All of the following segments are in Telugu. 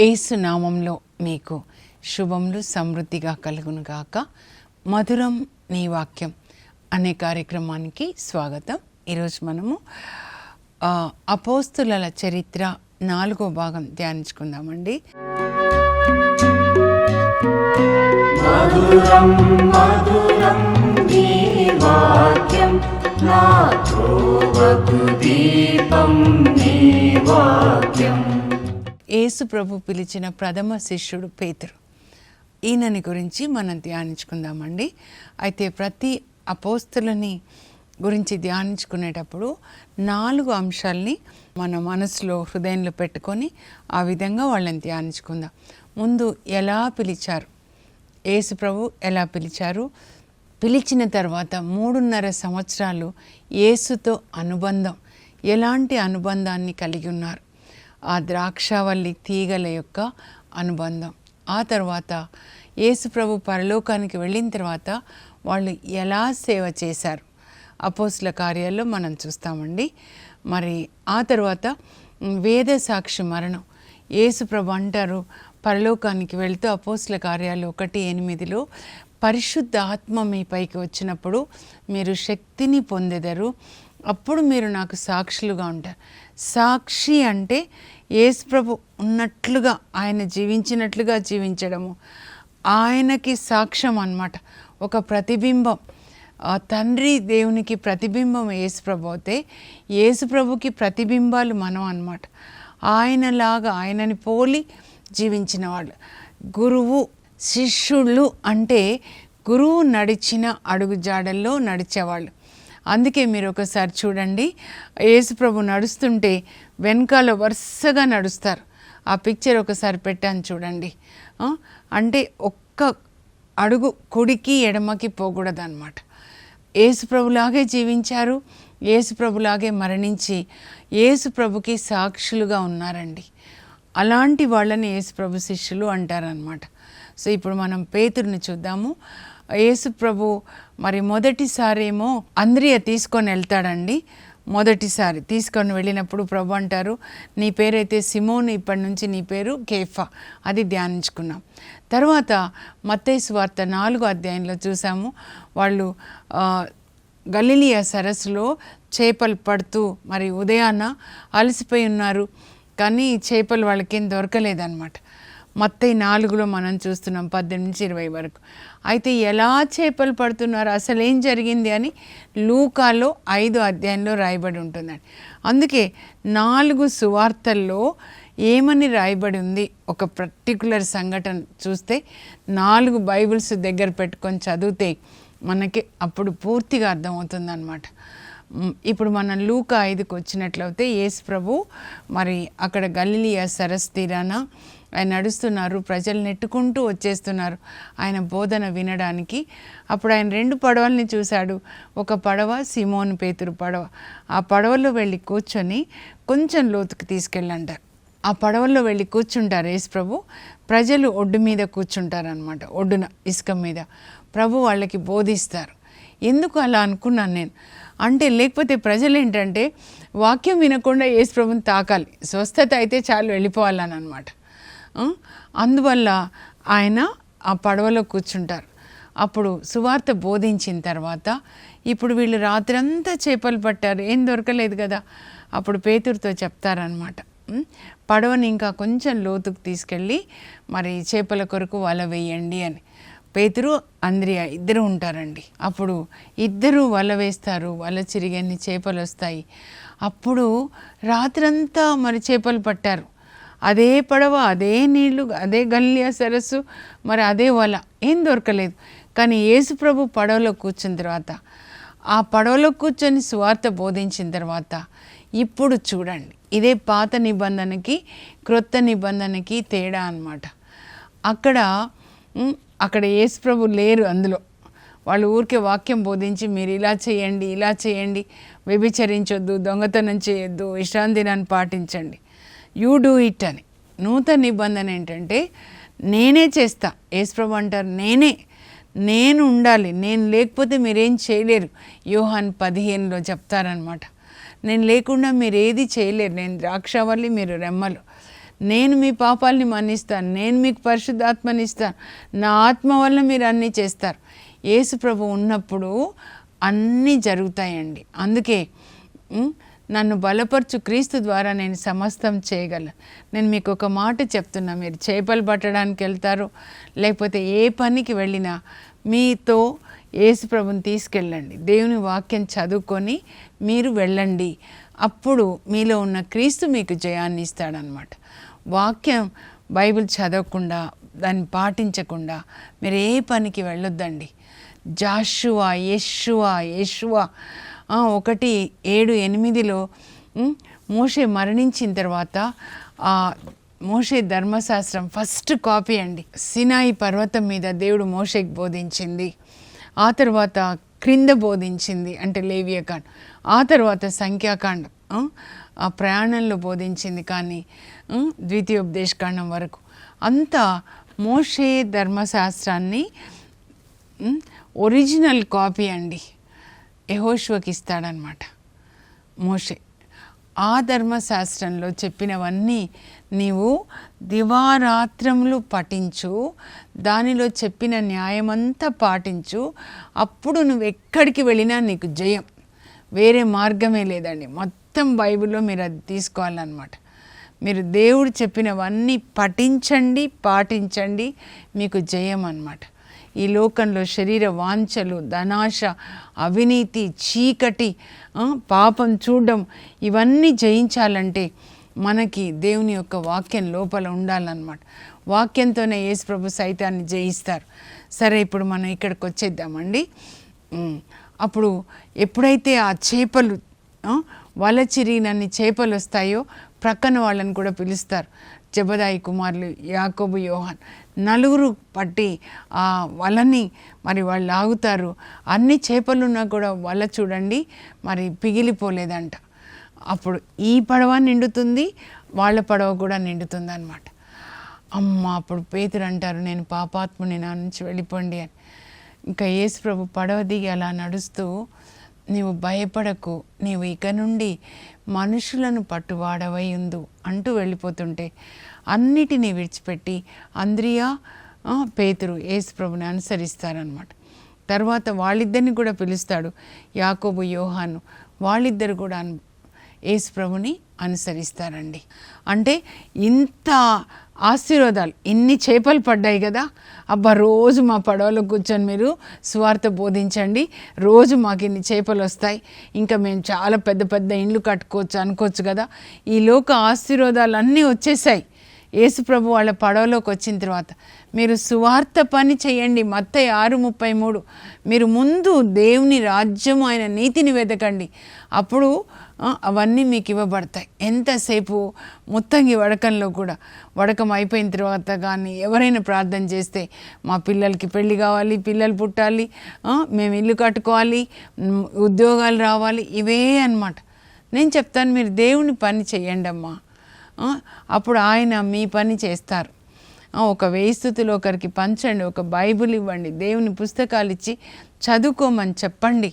ఏసు నామంలో మీకు శుభములు సమృద్ధిగా కలుగునుగాక మధురం నీ వాక్యం అనే కార్యక్రమానికి స్వాగతం. ఈరోజు మనము అపోస్తుల చరిత్ర నాలుగో భాగం ధ్యానించుకుందామండి. మధురం మధురం నీ వాక్యం నా దీపం నీ వాక్యం. యేసు ప్రభు పిలిచిన ప్రథమ శిష్యుడు పేతురు. ఈయనని గురించి మనం ధ్యానించుకుందామండి. అయితే ప్రతి అపోస్తులని గురించి ధ్యానించుకునేటప్పుడు నాలుగు అంశాల్ని మన మనసులో హృదయంలో పెట్టుకొని ఆ విధంగా వాళ్ళని ధ్యానించుకుందాం. ముందు ఎలా పిలిచారు? యేసు ప్రభు ఎలా పిలిచారు? పిలిచిన తర్వాత మూడున్నర సంవత్సరాలు యేసుతో అనుబంధం ఎలాంటి అనుబంధాన్ని కలిగి ఉన్నారు? ఆ ద్రాక్షావల్లి తీగల యొక్క అనుబంధం. ఆ తర్వాత యేసుప్రభు పరలోకానికి వెళ్ళిన తర్వాత వాళ్ళు ఎలా సేవ చేశారు? అపోస్ల కార్యాల్లో మనం చూస్తామండి. మరి ఆ తర్వాత వేద సాక్షి మరణం. యేసుప్రభు అంటారు పరలోకానికి వెళ్తూ అపోస్ల కార్యాలు ఒకటి ఎనిమిదిలో పరిశుద్ధ ఆత్మ మీ పైకి వచ్చినప్పుడు మీరు శక్తిని పొందెదరు. అప్పుడు మీరు నాకు సాక్షులుగా ఉంటారు. సాక్షి అంటే యేసుప్రభు ఉన్నట్లుగా ఆయన జీవించినట్లుగా జీవించడము. ఆయనకి సాక్ష్యం అన్నమాట. ఒక ప్రతిబింబం. తండ్రి దేవునికి ప్రతిబింబం యేసుప్రభు అయితే యేసుప్రభుకి ప్రతిబింబాలు మనం అనమాట ఆయనలాగా ఆయనని పోలి జీవించిన వాళ్ళు. గురువు శిష్యుళ్ళు అంటే గురువు నడిచిన అడుగు జాడల్లో నడిచేవాళ్ళు. అందుకే మీరు ఒకసారి చూడండి. యేసుప్రభు నడుస్తుంటే వెనకాల వరుసగా నడుస్తారు. ఆ పిక్చర్ ఒకసారి పెట్టాను చూడండి. అంటే ఒక్క అడుగు కుడికి ఎడమకి పోకూడదు అనమాట యేసుప్రభులాగే జీవించారు. యేసుప్రభులాగే మరణించి యేసుప్రభుకి సాక్షులుగా ఉన్నారండి. అలాంటి వాళ్ళని యేసుప్రభు శిష్యులు అంటారనమాట సో ఇప్పుడు మనం పేతుడిని చూద్దాము. యేసు ప్రభు మరి మొదటిసారేమో అంద్రియ తీసుకొని వెళ్తాడండి. మొదటిసారి తీసుకొని వెళ్ళినప్పుడు ప్రభు అంటారు నీ పేరైతే సిమోన్ ఇప్పటి నుంచి నీ పేరు కేఫా. అది ధ్యానించుకున్నాం. తర్వాత మత్తేసు వార్త నాలుగు అధ్యాయంలో చూసాము. వాళ్ళు గలిలియా సరస్సులో చేపలు పడుతూ మరి ఉదయాన్న అలసిపోయి ఉన్నారు. కానీ చేపలు వాళ్ళకేం దొరకలేదన్నమాట. మత్తయి నాలుగులో మనం చూస్తున్నాం పద్దెనిమిది నుంచి ఇరవై వరకు. అయితే ఎలా చేపలు పడుతున్నారు అసలు ఏం జరిగింది అని లూకాలో ఐదు అధ్యాయంలో రాయబడి ఉంటుందండి. అందుకే నాలుగు సువార్తల్లో ఏమని రాయబడి ఉంది ఒక పర్టికులర్ సంఘటన చూస్తే నాలుగు బైబిల్స్ దగ్గర పెట్టుకొని చదివితే మనకి అప్పుడు పూర్తిగా అర్థమవుతుంది అనమాట ఇప్పుడు మనం లూక ఐదుకు వచ్చినట్లయితే యేసు ప్రభు మరి అక్కడ గలిలియా సరస్ తీరాన ఆయన నడుస్తున్నారు ప్రజలు నెట్టుకుంటూ వచ్చేస్తున్నారు. ఆయన బోధన వినడానికి. అప్పుడు ఆయన రెండు పడవల్ని చూశాడు. ఒక పడవ సిమోన్ పేతురు పడవ. ఆ పడవలో వెళ్ళి కూర్చొని కొంచెం లోతుకు తీసుకెళ్ళంటారు ఆ పడవల్లో వెళ్ళి కూర్చుంటారు యేసు ప్రభు. ప్రజలు ఒడ్డు మీద కూర్చుంటారనమాట ఒడ్డున ఇసుక మీద. ప్రభు వాళ్ళకి బోధిస్తారు. ఎందుకు అలా అనుకున్నాను నేను? అంటే లేకపోతే ప్రజలు ఏంటంటే వాక్యం వినకుండా యేసు ప్రభుని తాకాలి. స్వస్థత అయితే చాలు వెళ్ళిపోవాలని అనమాట అందువల్ల ఆయన ఆ పడవలో కూర్చుంటారు. అప్పుడు సువార్త బోధించిన తర్వాత ఇప్పుడు వీళ్ళు రాత్రంతా చేపలు పట్టారు. ఏం దొరకలేదు కదా. అప్పుడు పేతురితో చెప్తారనమాట పడవని ఇంకా కొంచెం లోతుకు తీసుకెళ్ళి మరి చేపల కొరకు వల వేయండి అని. పేతురు అంద్రియ ఇద్దరు ఉంటారండి. అప్పుడు ఇద్దరు వల వేస్తారు. వల చిరిగన్ని చేపలు వస్తాయి అప్పుడు రాత్రంతా మరి చేపలు పట్టారు. అదే పడవ అదే నీళ్ళు అదే గల్లియా సరస్సు మరి అదే వల. ఏం దొరకలేదు. కానీ యేసుప్రభు పడవలో కూర్చున్న తర్వాత ఆ పడవలో కూర్చొని సువార్త బోధించిన తర్వాత ఇప్పుడు చూడండి. ఇదే పాత నిబంధనకి క్రొత్త నిబంధనకి తేడా అన్నమాట. అక్కడ అక్కడ యేసుప్రభు లేరు అందులో. వాళ్ళు ఊరికే వాక్యం బోధించి మీరు ఇలా చేయండి ఇలా చేయండి వ్యభిచరించొద్దు దొంగతనం చేయొద్దు విశ్రాంతి దినాన్ని పాటించండి. యూ డూ ఇట్ అని. నూతన నిబంధన ఏంటంటే నేనే చేస్తా. యేసుప్రభు అంటారు నేనే. నేను ఉండాలి. నేను లేకపోతే మీరేం చేయలేరు. యోహాన్ పదిహేనులో చెప్తారనమాట నేను లేకుండా మీరు ఏది చేయలేరు. నేను ద్రాక్షవల్లి మీరు రెమ్మలు. నేను మీ పాపాలని మన్నిస్తాను. నేను మీకు పరిశుద్ధాత్మని ఇస్తాను నా ఆత్మ వల్ల మీరు అన్నీ చేస్తారు. యేసు ప్రభు ఉన్నప్పుడు అన్నీ జరుగుతాయండి. అందుకే నన్ను బలపరచు క్రీస్తు ద్వారా నేను సమస్తం చేయగలను. నేను మీకు ఒక మాట చెప్తున్నా మీరు చేపలు పట్టడానికి వెళ్తారు లేకపోతే ఏ పనికి వెళ్ళినా మీతో యేసుప్రభుని తీసుకెళ్ళండి. దేవుని వాక్యం చదువుకొని మీరు వెళ్ళండి. అప్పుడు మీలో ఉన్న క్రీస్తు మీకు జయాన్ని ఇస్తాడనమాట వాక్యం బైబిల్ చదవకుండా దాన్ని పాటించకుండా మీరు ఏ పనికి వెళ్ళొద్దండి. జాషువా యెషువా యెషువా ఒకటి ఏడు ఎనిమిదిలో మోషే మరణించిన తర్వాత ఆ మోషే ధర్మశాస్త్రం ఫస్ట్ కాపీ అండి. సినాయి పర్వతం మీద దేవుడు మోషేకి బోధించింది. ఆ తర్వాత క్రింద బోధించింది అంటే లేవియకాండ్. ఆ తర్వాత సంఖ్యాకాండం ఆ, ప్రయాణంలో బోధించింది కానీ ద్వితీయోపదేశకాండం వరకు. అంతా మోషే ధర్మశాస్త్రాన్ని ఒరిజినల్ కాపీ అండి. యహోశివకి ఇస్తాడనమాట. మోషే ఆ ధర్మశాస్త్రంలో చెప్పినవన్నీ నీవు దివారాత్రములు పఠించు దానిలో చెప్పిన న్యాయమంతా పాటించు అప్పుడు నువ్వు ఎక్కడికి వెళ్ళినా నీకు జయం. వేరే మార్గమే లేదండి. మొత్తం బైబిల్లో మీరు అది తీసుకోవాలన్నమాట. మీరు దేవుడు చెప్పినవన్నీ పఠించండి పాటించండి మీకు జయం అన్నమాట ఈ లోకంలో శరీర వాంఛలు ధనాశ అవినీతి చీకటి పాపం చూడడం ఇవన్నీ జయించాలంటే మనకి దేవుని యొక్క వాక్యం లోపల ఉండాలన్నమాట. వాక్యంతోనే యేసు ప్రభు సైతాన్ని జయిస్తారు. సరే ఇప్పుడు మనం ఇక్కడికి వచ్చేద్దామండి. అప్పుడు ఎప్పుడైతే ఆ చేపలు వల చిరిగినన్ని చేపలు వస్తాయో ప్రక్కన వాళ్ళని కూడా పిలుస్తారు. జబదాయి కుమారులు యాకోబు యోహాన్. నలుగురు పట్టి ఆ వలని మరి వాళ్ళు లాగుతారు అన్ని చేపలున్నా కూడా వల చూడండి మరి పిగిలిపోలేదంట. అప్పుడు ఈ పడవ నిండుతుంది వాళ్ళ పడవ కూడా నిండుతుంది అనమాట అమ్మ అప్పుడు పేతురు అంటారు నేను పాపాత్ముని నా నుంచి వెళ్ళిపోండి అని. ఇంకా యేసుప్రభు పడవ దిగి అలా నడుస్తూ నీవు భయపడకు నీవు ఇక నుండి మనుషులను పట్టువాడవై ఉందు అంటూ వెళ్ళిపోతుంటే అన్నిటినీ విడిచిపెట్టి అంద్రియా పేతురు యేసు ప్రభుని అనుసరిస్తారనమాట తర్వాత వాళ్ళిద్దరిని కూడా పిలుస్తాడు యాకోబు యోహాను. వాళ్ళిద్దరు కూడా ఏసుప్రభుని యేసు ప్రభుని అనుసరిస్తారండి. అంటే ఇంత ఆశీర్వాదాలు ఇన్ని చేపలు పడ్డాయి కదా? అబ్బా రోజు మా పడవలో కూర్చొని మీరు స్వార్థ బోధించండి. రోజు మాకు ఇన్ని చేపలు వస్తాయి. ఇంకా మేము చాలా పెద్ద పెద్ద ఇండ్లు కట్టుకోవచ్చు అనుకోవచ్చు కదా? ఈ లోక ఆశీర్వాదాలు అన్నీ వచ్చేసాయి. యేసుప్రభు వాళ్ళ పడవలోకి వచ్చిన తర్వాత మీరు సువార్త పని చేయండి. మత్తయి ఆరు ముప్పై మూడు. మీరు ముందు దేవుని రాజ్యం ఆయన నీతిని వెతకండి అప్పుడు అవన్నీ మీకు ఇవ్వబడతాయి. ఎంతసేపు? ముత్తంగి వడకంలో కూడా. వడకం అయిపోయిన తర్వాత కానీ ఎవరైనా ప్రార్థన చేస్తే మా పిల్లలకి పెళ్ళి కావాలి పిల్లలు పుట్టాలి మేము ఇల్లు కట్టుకోవాలి ఉద్యోగాలు రావాలి ఇవే అనమాట నేను చెప్తాను మీరు దేవుని పని చేయండి అమ్మా అప్పుడు ఆయన మీ పని చేస్తారు. ఒక వెయ్యి ఒకరికి పంచండి ఒక బైబిల్ ఇవ్వండి దేవుని పుస్తకాలు ఇచ్చి చదువుకోమని చెప్పండి.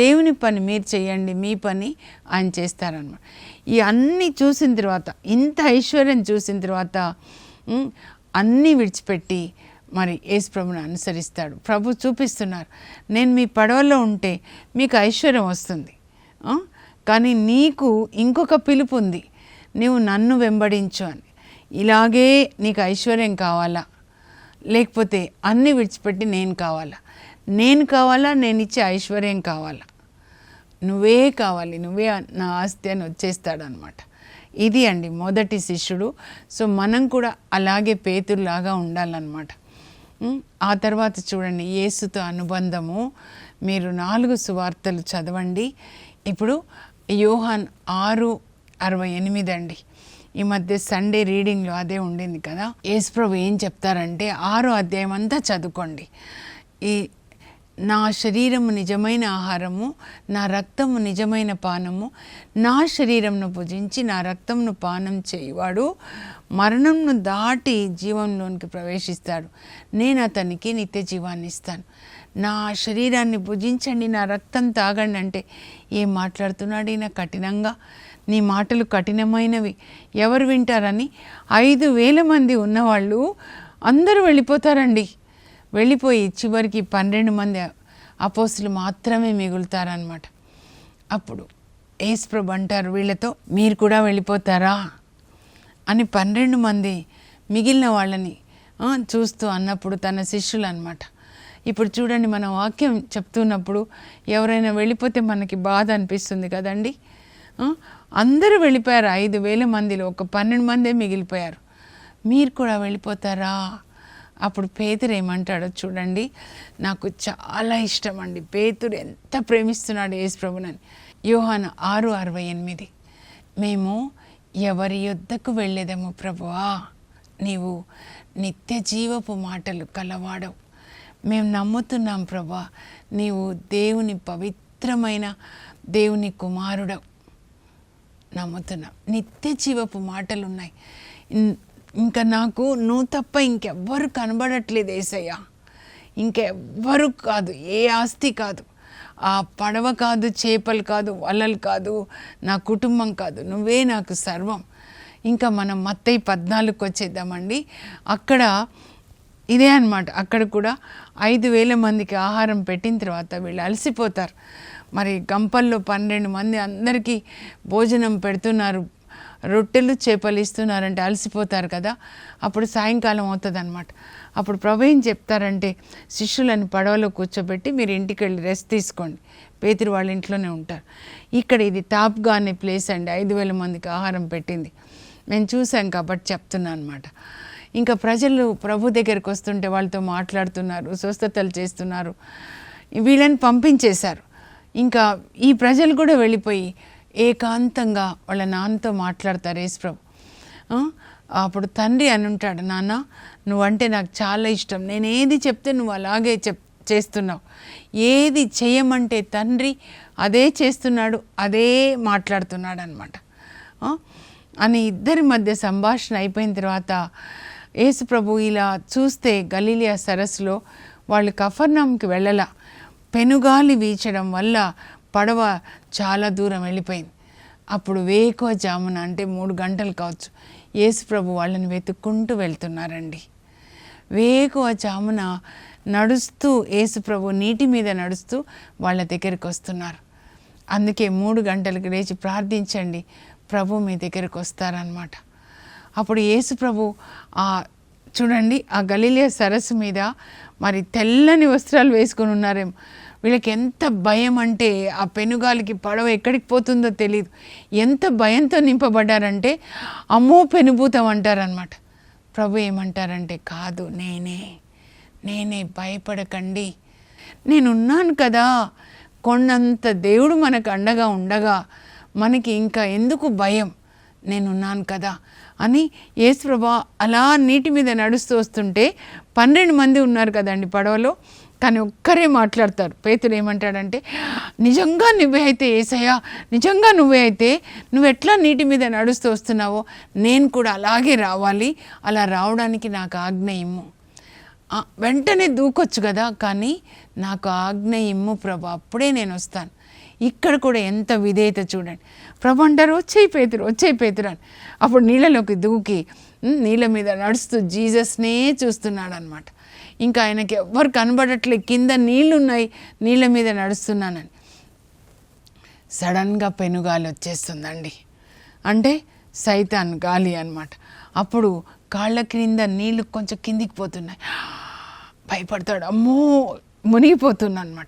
దేవుని పని మీరు చేయండి మీ పని ఆయన చేస్తారనమాట. ఈ అన్నీ చూసిన తర్వాత ఇంత ఐశ్వర్యం చూసిన తర్వాత అన్నీ విడిచిపెట్టి మరి యేసు ప్రభుని అనుసరిస్తాడు. ప్రభు చూపిస్తున్నారు నేను మీ పడవలో ఉంటే మీకు ఐశ్వర్యం వస్తుంది. కానీ నీకు ఇంకొక పిలుపు ఉంది. నీవు నన్ను వెంబడించు అని. ఇలాగే నీకు ఐశ్వర్యం కావాలా? లేకపోతే అన్నీ విడిచిపెట్టి నేను కావాలా? నేను కావాలా? నేను ఇచ్చే ఐశ్వర్యం కావాలా? నువ్వే కావాలి. నువ్వే నా ఆస్తి అని వచ్చేస్తాడనమాట ఇది అండి మొదటి శిష్యుడు. సో మనం కూడా అలాగే పేతుల్లాగా ఉండాలన్నమాట. ఆ తర్వాత చూడండి యేసుతో అనుబంధము. మీరు నాలుగు సువార్తలు చదవండి. ఇప్పుడు యోహాన్ ఆరు అరవై ఎనిమిది అండి. ఈ మధ్య సండే రీడింగ్లో అదే ఉండింది కదా. యేసుప్రభు ఏం చెప్తారంటే ఆరో అధ్యాయం అంతా చదువుకోండి. ఈ నా శరీరము నిజమైన ఆహారము నా రక్తము నిజమైన పానము నా శరీరంను భుజించి నా రక్తంను పానం చేయవాడు మరణంను దాటి జీవంలోనికి ప్రవేశిస్తాడు. నేను అతనికి నిత్య జీవాన్ని ఇస్తాను. నా శరీరాన్ని భుజించండి నా రక్తం తాగండి అంటే ఏం మాట్లాడుతున్నాడు ఈయన? కఠినంగా నీ మాటలు కఠినమైనవి. ఎవరు వింటారని? ఐదు వేల మంది ఉన్నవాళ్ళు అందరూ వెళ్ళిపోతారండి. వెళ్ళిపోయి చివరికి పన్నెండు మంది అపోస్తులు మాత్రమే మిగులుతారనమాట అప్పుడు ఏసుప్రభు అంటారు వీళ్ళతో మీరు కూడా వెళ్ళిపోతారా? అని పన్నెండు మంది మిగిలిన వాళ్ళని చూస్తూ అన్నప్పుడు తన శిష్యులు అనమాట ఇప్పుడు చూడండి మన వాక్యం చెప్తున్నప్పుడు ఎవరైనా వెళ్ళిపోతే మనకి బాధ అనిపిస్తుంది కదండి. అందరూ వెళ్ళిపోయారు. ఐదు వేల మందిలో ఒక పన్నెండు మందే మిగిలిపోయారు. మీరు కూడా వెళ్ళిపోతారా? అప్పుడు పేతురు ఏమంటాడో చూడండి. నాకు చాలా ఇష్టం అండి. పేతురు ఎంత ప్రేమిస్తున్నాడు యేసుప్రభునని ప్రభునని ఆరు అరవై ఎనిమిది. మేము ఎవరి యుద్ధకు వెళ్ళేదేమో ప్రభువా? నీవు నిత్య జీవపు మాటలు కలవాడవు. మేము నమ్ముతున్నాం ప్రభా నీవు దేవుని పవిత్రమైన దేవుని కుమారుడవు. నమ్ముతున్నాం నిత్య జీవపు మాటలు ఉన్నాయి ఇంకా నాకు నువ్వు తప్ప ఇంకెవ్వరు కనబడట్లేదు ఏసయ్య. ఇంకెవ్వరు కాదు ఏ ఆస్తి కాదు. ఆ పడవ కాదు చేపలు కాదు వలలు కాదు నా కుటుంబం కాదు నువ్వే నాకు సర్వం. ఇంకా మనం మత్తయి పద్నాలుగుకి వచ్చేద్దామండి. అక్కడ ఇదే అన్నమాట. అక్కడ కూడా ఐదు వేల మందికి ఆహారం పెట్టిన తర్వాత వీళ్ళు అలసిపోతారు. మరి గంపల్లో పన్నెండు మంది అందరికీ భోజనం పెడుతున్నారు. రొట్టెలు చేపలు ఇస్తున్నారంటే అలసిపోతారు కదా. అప్పుడు సాయంకాలం అవుతుంది అనమాట అప్పుడు ప్రభు ఏం చెప్తారంటే శిష్యులను పడవలో కూర్చోబెట్టి మీరు ఇంటికి వెళ్ళి రెస్ట్ తీసుకోండి. పేతురు వాళ్ళ ఇంట్లోనే ఉంటారు. ఇక్కడ ఇది టాప్గా అనే ప్లేస్ అండి. ఐదు వేల మందికి ఆహారం పెట్టింది. మేము చూశాం కాబట్టి చెప్తున్నాను అనమాట ఇంకా ప్రజలు ప్రభు దగ్గరికి వస్తుంటే వాళ్ళతో మాట్లాడుతున్నారు స్వస్థతలు చేస్తున్నారు. వీళ్ళని పంపించేశారు. ఇంకా ఈ ప్రజలు కూడా వెళ్ళిపోయి ఏకాంతంగా వాళ్ళ నాన్నతో మాట్లాడతారు యేసుప్రభు అప్పుడు తండ్రి అని ఉంటాడు నాన్న నువ్వంటే నాకు చాలా ఇష్టం. నేను ఏది చెప్తే నువ్వు అలాగే చెప్ చేస్తున్నావు. ఏది చేయమంటే తండ్రి అదే చేస్తున్నాడు అదే మాట్లాడుతున్నాడు అనమాట అని ఇద్దరి మధ్య సంభాషణ అయిపోయిన తర్వాత యేసు ప్రభు ఇలా చూస్తే గలీలియా సరస్సులో వాళ్ళు కఫర్నాంకి వెళ్ళలా. పెనుగాలి వీచడం వల్ల పడవ చాలా దూరం వెళ్ళిపోయింది. అప్పుడు వేకువ జామున అంటే మూడు గంటలు కావచ్చు యేసు ప్రభు వాళ్ళని వెతుక్కుంటూ వెళ్తున్నారండి. వేకువ జామున నడుస్తూ యేసు ప్రభు నీటి మీద నడుస్తూ వాళ్ళ దగ్గరికి వస్తున్నారు. అందుకే మూడు గంటలకు లేచి ప్రార్థించండి ప్రభు మీ దగ్గరికి వస్తారనమాట అప్పుడు యేసు ప్రభు ఆ చూడండి ఆ గలీలియా సరస్సు మీద మరి తెల్లని వస్త్రాలు వేసుకొని ఉన్నారేమో. వీళ్ళకి ఎంత భయం అంటే ఆ పెనుగాలికి పడవ ఎక్కడికి పోతుందో తెలియదు ఎంత భయంతో నింపబడ్డారంటే అమ్మో పెనుభూతం అంటారనమాట ప్రభు ఏమంటారంటే కాదు నేనే నేనే భయపడకండి. నేనున్నాను కదా. కొండంత దేవుడు మనకు అండగా ఉండగా మనకి ఇంకా ఎందుకు భయం? నేనున్నాను కదా. అని యేసుప్రభా అలా నీటి మీద నడుస్తూ వస్తుంటే పన్నెండు మంది ఉన్నారు కదండి పడవలో. కానీ ఒక్కరే మాట్లాడతారు. పేతుడు ఏమంటాడంటే నిజంగా నువ్వే అయితే ఏసయ్యా నిజంగా నువ్వే అయితే నువ్వు ఎట్లా నీటి మీద నడుస్తూ వస్తున్నావో నేను కూడా అలాగే రావాలి అలా రావడానికి నాకు ఆజ్ఞ ఇమ్ము. వెంటనే దూకొచ్చు కదా కానీ నాకు ఆజ్ఞ ఇమ్ము ప్రభు అప్పుడే నేను వస్తాను. ఇక్కడ కూడా ఎంత విధేయత చూడండి. ప్రభు అంటారు వచ్చేయి పేతురు వచ్చేయి పేతురు అని. అప్పుడు నీళ్ళలోకి దూకి నీళ్ళ మీద నడుస్తూ జీసస్నే చూస్తున్నాడు అనమాట ఇంకా ఆయనకి ఎవ్వరు కనబడట్లే కింద నీళ్ళు ఉన్నాయి నీళ్ళ మీద నడుస్తున్నానని. సడన్గా పెనుగాలి వచ్చేస్తుందండి. అంటే సైతాన్ గాలి అనమాట అప్పుడు కాళ్ళ క్రింద నీళ్ళు కొంచెం కిందికి పోతున్నాయి. భయపడతాడు. అమ్మో! మునిగిపోతున్నా అనమాట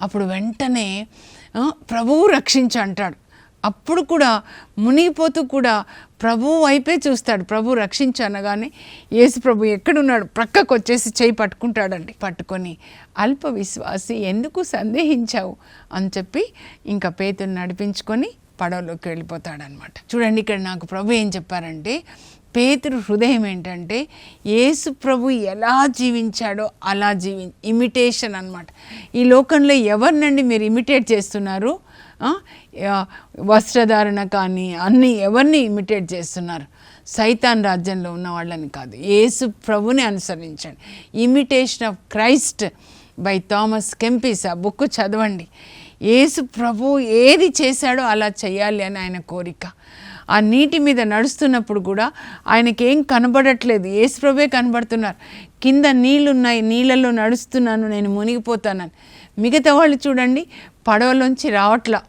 అప్పుడు వెంటనే ప్రభువు రక్షించి అంటాడు. అప్పుడు కూడా మునిగిపోతూ కూడా ప్రభువు వైపే చూస్తాడు. ప్రభు రక్షించనగానే యేసు ప్రభు ఎక్కడున్నాడు? ప్రక్కకు వచ్చేసి చేయి పట్టుకుంటాడండి. పట్టుకొని అల్ప విశ్వాసి ఎందుకు సందేహించావు? అని చెప్పి ఇంకా పేతుని నడిపించుకొని పడవలోకి వెళ్ళిపోతాడనమాట చూడండి ఇక్కడ నాకు ప్రభు ఏం చెప్పారంటే పేతురు హృదయం ఏంటంటే యేసు ప్రభు ఎలా జీవించాడో అలా జీవి ఇమిటేషన్ అన్నమాట. ఈ లోకంలో ఎవరినండి మీరు ఇమిటేట్ చేస్తున్నారు? వస్త్రధారణ కానీ అన్నీ ఎవరిని ఇమిటేట్ చేస్తున్నారు? సైతాన్ రాజ్యంలో ఉన్న వాళ్ళని కాదు. యేసు ప్రభుని అనుసరించండి. Imitation of Christ by Thomas Kempis ఆ బుక్ చదవండి. యేసు ప్రభు ఏది చేశాడో అలా చేయాలి అని ఆయన కోరిక. ఆ నీటి మీద నడుస్తున్నప్పుడు కూడా ఆయనకేం కనబడట్లేదు. యేసు ప్రభే కనబడుతున్నారు. కింద నీళ్ళున్నాయి నీళ్ళల్లో నడుస్తున్నాను నేను మునిగిపోతానని. మిగతా వాళ్ళు చూడండి పడవలోంచి రావట్లా.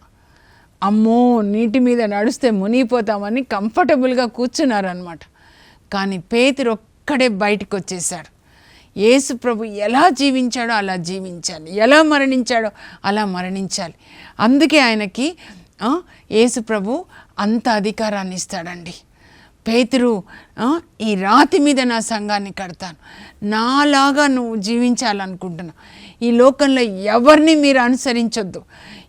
అమ్మో నీటి మీద నడిస్తే మునిగిపోతామని కంఫర్టబుల్గా కూర్చున్నారనమాట కానీ పేతురు ఒక్కడే బయటకు వచ్చేసాడు యేసు ప్రభు ఎలా జీవించాడో అలా జీవించాలి. ఎలా మరణించాడో అలా మరణించాలి. అందుకే ఆయనకి యేసు ప్రభు అంత అధికారాన్ని ఇస్తాడండి. పేతురు ఈ రాతి మీద నా సంఘాన్ని కడతాను. నాలాగా నువ్వు జీవించాలనుకుంటున్నావు. ఈ లోకంలో ఎవరిని మీరు అనుసరించొద్దు.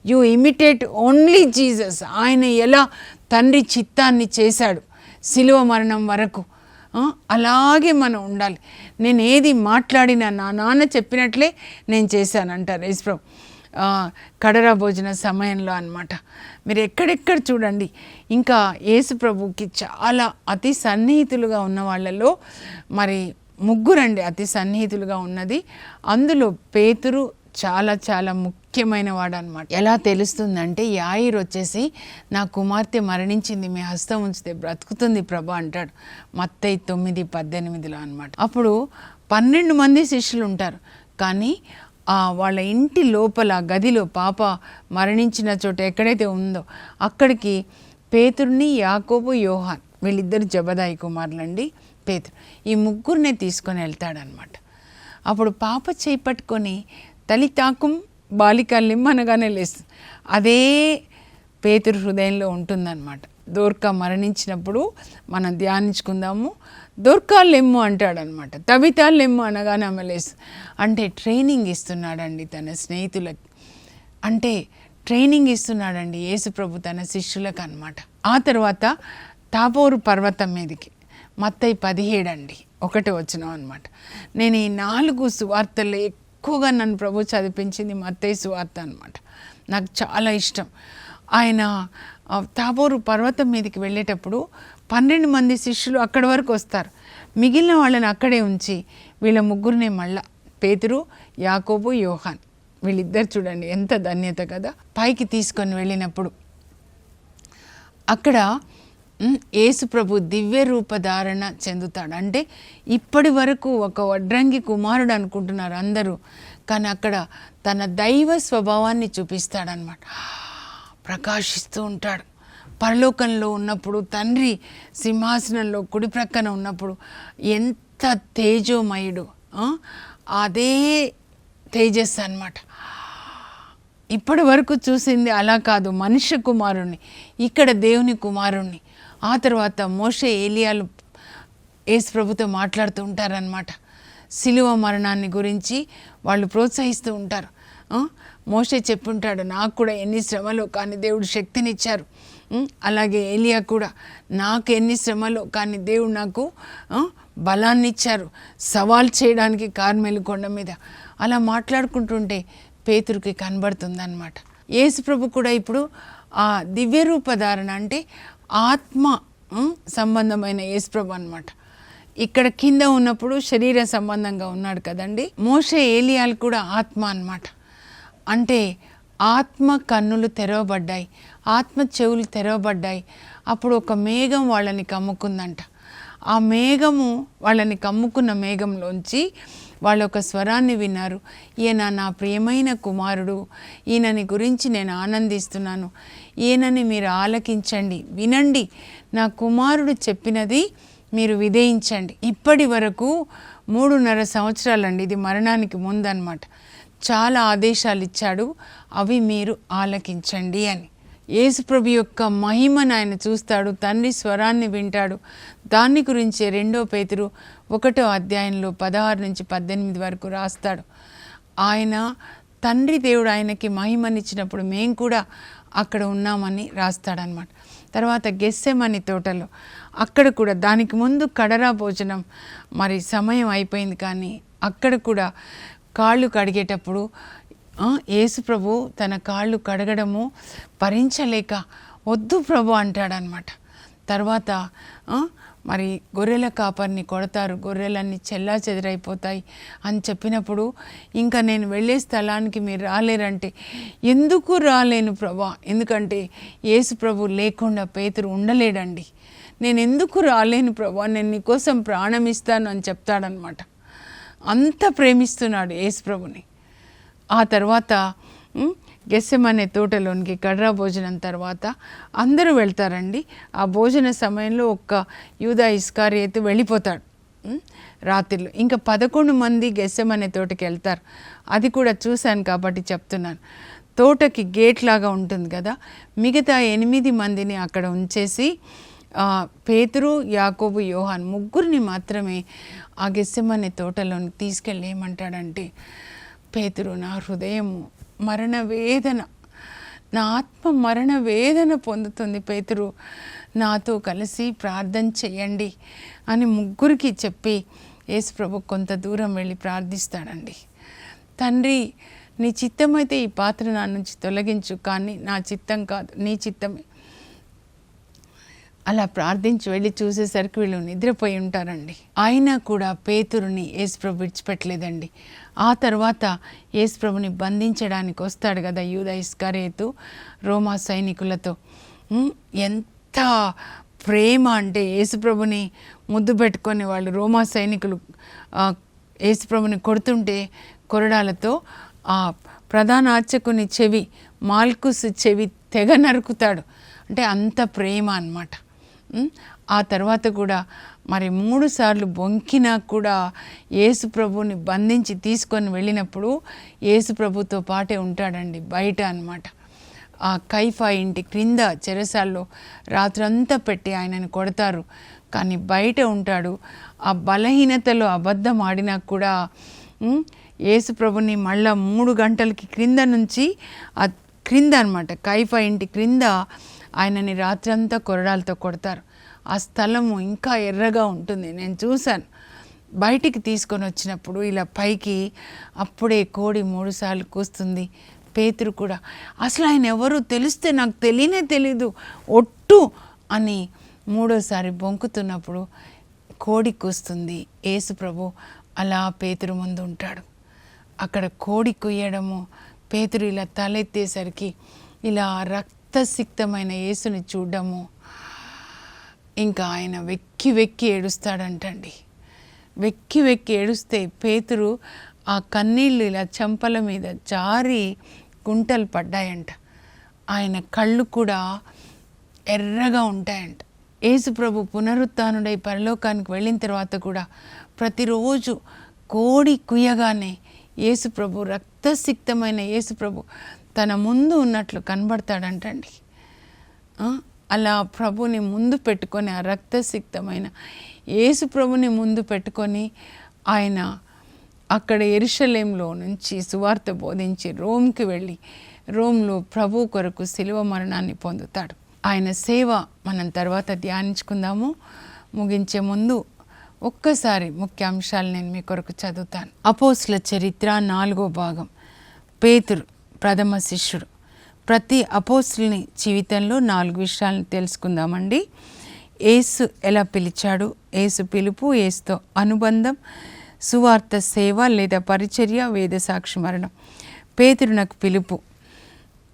యు ఇమిటేట్ ఓన్లీ జీసస్ ఆయన ఎలా తండ్రి చిత్తాన్ని చేశాడు శిలువ మరణం వరకు. అలాగే మనం ఉండాలి. నేను ఏది మాట్లాడినా నా నాన్న చెప్పినట్లే నేను చేశానంటారు యేసుప్రభు. ఆ, కడరా భోజన సమయంలో అన్నమాట. మీరు ఎక్కడెక్కడ చూడండి. ఇంకా యేసుప్రభుకి చాలా అతి సన్నిహితులుగా ఉన్న వాళ్ళలో మరి ముగ్గురండి అతి సన్నిహితులుగా ఉన్నది. అందులో పేతురు చాలా చాలా ముఖ్యమైన వాడు అనమాట ఎలా తెలుస్తుందంటే యాయిర్ వచ్చేసి నా కుమార్తె మరణించింది మీ హస్తం ఉంచితే బ్రతుకుతుంది ప్రభా అంటాడు. మత్తయి తొమ్మిది పద్దెనిమిదిలో అనమాట అప్పుడు పన్నెండు మంది శిష్యులు ఉంటారు కానీ ఆ వాళ్ళ ఇంటి లోపల గదిలో పాప మరణించిన చోట ఎక్కడైతే ఉందో అక్కడికి పేతుర్ని యాకోబు యోహాన్ వీళ్ళిద్దరు జబదాయి కుమారులండి. పేతురు ఈ ముగ్గురినే తీసుకొని వెళ్తాడనమాట అప్పుడు పాప చేయి పట్టుకొని తల్లి తాకుం బాలిక లేస్తుంది. అదే పేతురు హృదయంలో ఉంటుందన్నమాట. దోర్కా మరణించినప్పుడు మనం ధ్యానించుకుందాము. దోర్కా లెమ్ము అంటాడనమాట తవితా లెమ్ము అనగానే ఆమె లేస్తుంది. అంటే ట్రైనింగ్ ఇస్తున్నాడండి తన స్నేహితులకి. అంటే ట్రైనింగ్ ఇస్తున్నాడండి యేసుప్రభు తన శిష్యులకు అనమాట ఆ తర్వాత తాపోరు పర్వతం మీదకి. మత్తయి పదిహేడు అండి ఒకటి వచ్చినాం అనమాట నేను ఈ నాలుగు సువార్తల్లో ఎక్కువగా నన్ను ప్రభు చదివించింది మత్తయి సువార్త అనమాట నాకు చాలా ఇష్టం. ఆయన తాబోరు పర్వతం మీదకి వెళ్ళేటప్పుడు పన్నెండు మంది శిష్యులు అక్కడి వరకు వస్తారు. మిగిలిన వాళ్ళని అక్కడే ఉంచి వీళ్ళ ముగ్గురినే మళ్ళా పేతురు యాకోబు యోహాన్ వీళ్ళిద్దరు చూడండి ఎంత ధన్యత కదా. పైకి తీసుకొని వెళ్ళినప్పుడు అక్కడ మ్, యేసు ప్రభు దివ్య రూపధారణ చెందుతాడు. అంటే ఇప్పటి వరకు ఒక వడ్రంగి కుమారుడు అనుకుంటున్నారు అందరూ. కానీ అక్కడ తన దైవ స్వభావాన్ని చూపిస్తాడనమాట ప్రకాశిస్తూ ఉంటాడు. పరలోకంలో ఉన్నప్పుడు తండ్రి సింహాసనంలో కుడి ప్రక్కన ఉన్నప్పుడు ఎంత తేజోమయుడు అదే తేజస్సు అనమాట ఇప్పటి వరకు చూసింది అలా కాదు. మనుష్య కుమారుణ్ణి ఇక్కడ దేవుని కుమారుణ్ణి. ఆ తర్వాత మోషే ఏలియాలు యేసు ప్రభుతో మాట్లాడుతూ ఉంటారనమాట సిలువ మరణాన్ని గురించి వాళ్ళు ప్రోత్సహిస్తూ ఉంటారు. మోషే చెప్పుంటాడు నాకు కూడా ఎన్ని శ్రమలు కానీ దేవుడు శక్తినిచ్చారు. అలాగే ఏలియా కూడా నాకు ఎన్ని శ్రమలు కానీ దేవుడు నాకు బలాన్ని ఇచ్చారు సవాల్ చేయడానికి కార్మెలు కొండ మీద. అలా మాట్లాడుకుంటుంటే పేతురికి కనబడుతుందన్నమాట. యేసు ప్రభు కూడా ఇప్పుడు ఆ దివ్య రూపధారణ అంటే ఆత్మ సంబంధమైన యేసుప్రభు అనమాట ఇక్కడ కింద ఉన్నప్పుడు శరీర సంబంధంగా ఉన్నాడు కదండి. మోషే ఏలియాలు కూడా ఆత్మ అనమాట అంటే ఆత్మ కన్నులు తెరవబడ్డాయి ఆత్మ చెవులు తెరవబడ్డాయి. అప్పుడు ఒక మేఘం వాళ్ళని కమ్ముకుందంట. ఆ మేఘము వాళ్ళని కమ్ముకున్న మేఘంలోంచి వాళ్ళు ఒక స్వరాన్ని విన్నారు. ఈయన నా ప్రియమైన కుమారుడు ఈయనని గురించి నేను ఆనందిస్తున్నాను. ఈయనని మీరు ఆలకించండి. వినండి. నా కుమారుడు చెప్పినది మీరు విధేయించండి. ఇప్పటి వరకు మూడున్నర సంవత్సరాలండి. ఇది మరణానికి ముందన్నమాట. చాలా ఆదేశాలు ఇచ్చాడు అవి మీరు ఆలకించండి అని. యేసుప్రభు యొక్క మహిమను ఆయన చూస్తాడు. తండ్రి స్వరాన్ని వింటాడు. దాని గురించి రెండో పేతురు ఒకటో అధ్యాయంలో పదహారు నుంచి పద్దెనిమిది వరకు రాస్తాడు. ఆయన తండ్రి దేవుడు ఆయనకి మహిమనిచ్చినప్పుడు మేము కూడా అక్కడ ఉన్నామని రాస్తాడనమాట తర్వాత గెస్సెమని తోటలో అక్కడ కూడా దానికి ముందు కడరా భోజనం మరి సమయం అయిపోయింది కానీ అక్కడ కూడా కాళ్ళు కడిగేటప్పుడు యేసు ప్రభు తన కాళ్ళు కడగడము భరించలేక వద్దు ప్రభు అంటాడనమాట తర్వాత మరి గొర్రెల కాపర్ని కొడతారు గొర్రెలన్నీ చెల్లా చెదిరైపోతాయి అని చెప్పినప్పుడు ఇంకా నేను వెళ్ళే స్థలానికి మీరు రాలేరంటే ఎందుకు రాలేను ప్రభా? ఎందుకంటే యేసు ప్రభు లేకుండా పేతురు ఉండలేడండి. నేను ఎందుకు రాలేను ప్రభా? నేను నీకోసం ప్రాణం ఇస్తాను అని చెప్తాడనమాట అంత ప్రేమిస్తున్నాడు యేసు ప్రభుని. ఆ తర్వాత గెస్సెమనే తోటలోనికి కడ్రా భోజనం తర్వాత అందరూ వెళ్తారండి. ఆ భోజన సమయంలో ఒక్క యూదా ఇస్కారియత్ వెళ్ళిపోతాడు. రాత్రిలో. ఇంకా పదకొండు మంది గెస్సెమనే తోటకి వెళ్తారు. అది కూడా చూశాను కాబట్టి చెప్తున్నాను. తోటకి గేట్ లాగా ఉంటుంది కదా. మిగతా ఎనిమిది మందిని అక్కడ ఉంచేసి పేతురు యాకోబు యోహాన్ ముగ్గురిని మాత్రమే ఆ గెస్సెమనే తోటలోనికి తీసుకెళ్ళి ఏమంటాడంటే పేతురు నా హృదయము మరణ వేదన. నా ఆత్మ మరణ వేదన పొందుతుంది పేతురు. నాతో కలిసి ప్రార్థన చేయండి అని ముగ్గురికి చెప్పి యేసు ప్రభు కొంత దూరం వెళ్ళి ప్రార్థిస్తాడండి. తండ్రి నీ చిత్తమైతే ఈ పాత్ర నా నుంచి తొలగించు కానీ నా చిత్తం కాదు నీ చిత్తమే. అలా ప్రార్థించి వెళ్ళి చూసేసరికి వీళ్ళు నిద్రపోయి ఉంటారండి. అయినా కూడా పేతురుని యేసుప్రభు విడిచిపెట్టలేదండి. ఆ తర్వాత యేసుప్రభుని బంధించడానికి వస్తాడు కదా యూద ఇస్కరేతు రోమా సైనికులతో. ఎంత ప్రేమ అంటే యేసుప్రభుని ముద్దు పెట్టుకొని వాళ్ళు రోమా సైనికులు యేసుప్రభుని కొడుతుంటే కొరడాలతో ఆ ప్రధాన అర్చకుని చెవి మాల్కుస్ చెవి తెగ నరుకుతాడు. అంటే అంత ప్రేమ అన్నమాట. ఆ తర్వాత కూడా మరి మూడు సార్లు బొంకినా కూడా యేసు ప్రభుని బంధించి తీసుకొని వెళ్ళినప్పుడు యేసు ప్రభుతో పాటే ఉంటాడండి బయట అనమాట ఆ కైఫా ఇంటి క్రింద చెరసాల్లో రాత్రంతా పెట్టి ఆయనను కొడతారు. కానీ బయట ఉంటాడు. ఆ బలహీనతలో అబద్ధం ఆడినా కూడా ఉమ్, యేసు ప్రభుని మళ్ళా మూడు గంటలకి క్రింద నుంచి ఆ క్రింద అనమాట కైఫా ఇంటి క్రింద ఆయనని రాత్రంతా కొరడాలతో కొడతారు. ఆ స్థలము ఇంకా ఎర్రగా ఉంటుంది. నేను చూశాను. బయటికి తీసుకొని వచ్చినప్పుడు ఇలా పైకి అప్పుడే కోడి మూడుసార్లు కూస్తుంది. పేతురు కూడా అసలు ఆయన ఎవరు? తెలిస్తే నాకు తెలియనే తెలీదు. ఒట్టు అని మూడోసారి బొంకుతున్నప్పుడు కోడి కూస్తుంది. యేసు ప్రభు అలా పేతురు ముందు ఉంటాడు. అక్కడ కోడి కుయ్యడము పేతురు ఇలా తలెత్తేసరికి ఇలా రక్తసిక్తమైన యేసుని చూడడము ఇంకా ఆయన వెక్కి వెక్కి ఏడుస్తాడంటండి. వెక్కి వెక్కి ఏడుస్తే పేతురు ఆ కన్నీళ్ళు ఇలా చెంపల మీద జారి గుంటలు పడ్డాయంట. ఆయన కళ్ళు కూడా ఎర్రగా ఉంటాయంట. యేసుప్రభు పునరుత్నుడై పరలోకానికి వెళ్ళిన తర్వాత కూడా ప్రతిరోజు కోడి కుయ్యగానే యేసుప్రభు రక్తసిక్తమైన యేసుప్రభు తన ముందు ఉన్నట్లు కనబడతాడంటండి. అలా ప్రభుని ముందు పెట్టుకొని ఆ రక్తసిక్తమైన యేసు ప్రభుని ముందు పెట్టుకొని ఆయన అక్కడ ఎరుషలేంలో నుంచి సువార్త బోధించి రోమ్కి వెళ్ళి రోమ్లో ప్రభు కొరకు శిలువ మరణాన్ని పొందుతాడు. ఆయన సేవ మనం తర్వాత ధ్యానించుకుందాము. ముగించే ముందు ఒక్కసారి ముఖ్యాంశాలు నేను మీ కొరకు చదువుతాను. అపోస్ల చరిత్ర నాలుగో భాగం. పేతురు ప్రథమ శిష్యుడు. ప్రతి అపోస్తుల్ని జీవితంలో నాలుగు విషయాలను తెలుసుకుందామండి. ఏసు ఎలా పిలిచాడు? ఏసు పిలుపు ఏసుతో అనుబంధం సువార్త సేవ లేదా పరిచర్య వేద సాక్షి మరణం. పేతురునకు పిలుపు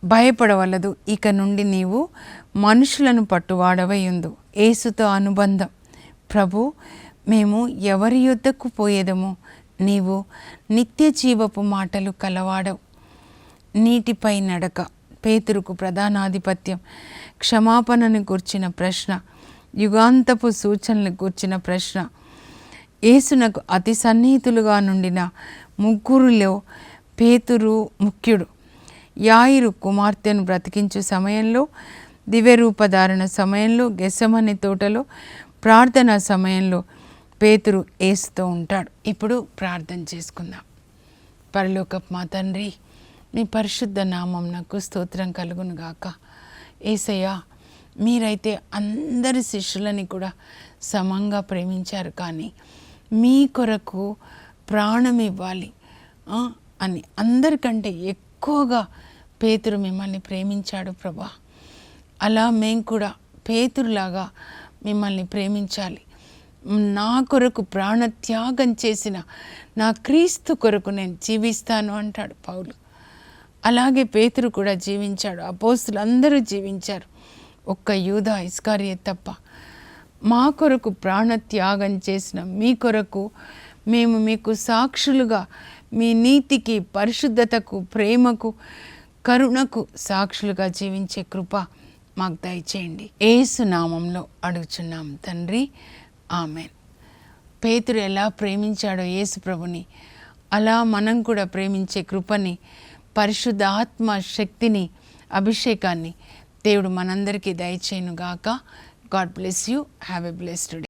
భయపడవలదు ఇక నుండి నీవు మనుషులను పట్టువాడవై ఉందు ఏసుతో అనుబంధం ప్రభు మేము ఎవరి యుద్ధకు పోయేదము? నీవు నిత్య జీవపు మాటలు కలవాడవు. నీటిపై నడక పేతురుకు ప్రధానాధిపత్యం క్షమాపణను కూర్చిన ప్రశ్న యుగాంతపు సూచనలు కూర్చిన ప్రశ్న. యేసునకు అతి సన్నిహితులుగా నుండిన ముగ్గురులో పేతురు ముఖ్యుడు. యాయిరు కుమార్తెను బ్రతికించు సమయంలో దివ్యరూపధారణ సమయంలో గెసమని తోటలో ప్రార్థన సమయంలో పేతురు ఏసుతో ఉంటాడు. ఇప్పుడు ప్రార్థన చేసుకుందాం. పరలోకపు మా తండ్రి మీ పరిశుద్ధ నామం నాకు స్తోత్రం కలుగును గాక. ఏసయ్య మీరైతే అందరి శిష్యులని కూడా సమంగా ప్రేమించారు కానీ మీ కొరకు ప్రాణం ఇవ్వాలి అని అందరికంటే ఎక్కువగా పేతురు మిమ్మల్ని ప్రేమించాడు ప్రభా. అలా మేము కూడా పేతురులాగా మిమ్మల్ని ప్రేమించాలి. నా కొరకు ప్రాణత్యాగం చేసిన నా క్రీస్తు కొరకు నేను జీవిస్తాను అంటాడు పౌలు. అలాగే పేతురు కూడా జీవించాడు. అపోస్తులు అందరూ జీవించారు. ఒక్క యూదా ఇస్కారియే తప్ప. మా కొరకు ప్రాణత్యాగం చేసిన మీ కొరకు మేము మీకు సాక్షులుగా మీ నీతికి పరిశుద్ధతకు ప్రేమకు కరుణకు సాక్షులుగా జీవించే కృప మాకు దయచేయండి. ఏసు నామంలో అడుగుచున్నాం తండ్రి. ఆమె పేతురు ఎలా ప్రేమించాడో యేసు ప్రభుని అలా మనం కూడా ప్రేమించే కృపని పరిశుద్ధ ఆత్మ శక్తిని అభిషేకాన్ని దేవుడు మనందరికీ దయచేయను గాక God bless you have a blessed day